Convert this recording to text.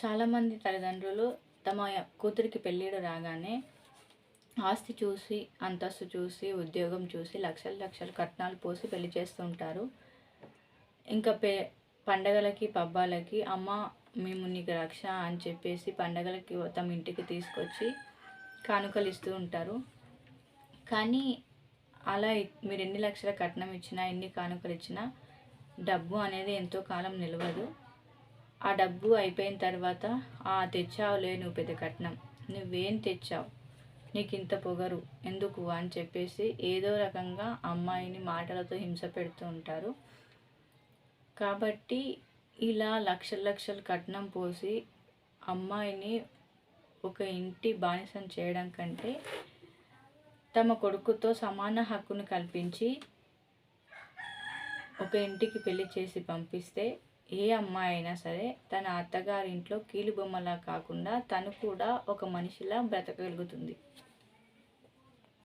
చాలామంది తల్లిదండ్రులు తమ కూతురికి పెళ్ళిడు రాగానే ఆస్తి చూసి అంతస్తు చూసి ఉద్యోగం చూసి లక్షల లక్షలు కట్నాలు పోసి పెళ్ళి చేస్తూ ఉంటారు. ఇంకా పే పండగలకి పబ్బాలకి అమ్మ మేము నీకు రక్ష అని చెప్పేసి పండగలకి తమ ఇంటికి తీసుకొచ్చి కానుకలు ఇస్తూ ఉంటారు. కానీ అలా మీరు ఎన్ని లక్షల కట్నం ఇచ్చినా ఎన్ని కానుకలు ఇచ్చినా డబ్బు అనేది ఎంతో కాలం నిలవదు. ఆ డబ్బు అయిపోయిన తర్వాత ఆ తెచ్చావులే నువ్వు పెద్ద కట్నం. నువ్వేం తెచ్చావు? నీకు ఇంత పొగరు. ఎందుకు? అని చెప్పేసి ఏదో రకంగా అమ్మాయిని మాటలతో హింస పెడుతూ ఉంటారు. కాబట్టి ఇలా లక్షల లక్షలు కట్నం పోసి అమ్మాయిని ఒక ఇంటి బానిసం చేయడం కంటే తమ కొడుకుతో సమాన హక్కును కల్పించి ఒక ఇంటికి పెళ్ళి చేసి పంపిస్తే ఏ అమ్మాయి అయినా సరే తన అత్తగారింట్లో కీలుబొమ్మలా కాకుండా తను కూడా ఒక మనిషిలా బ్రతకగలుగుతుంది.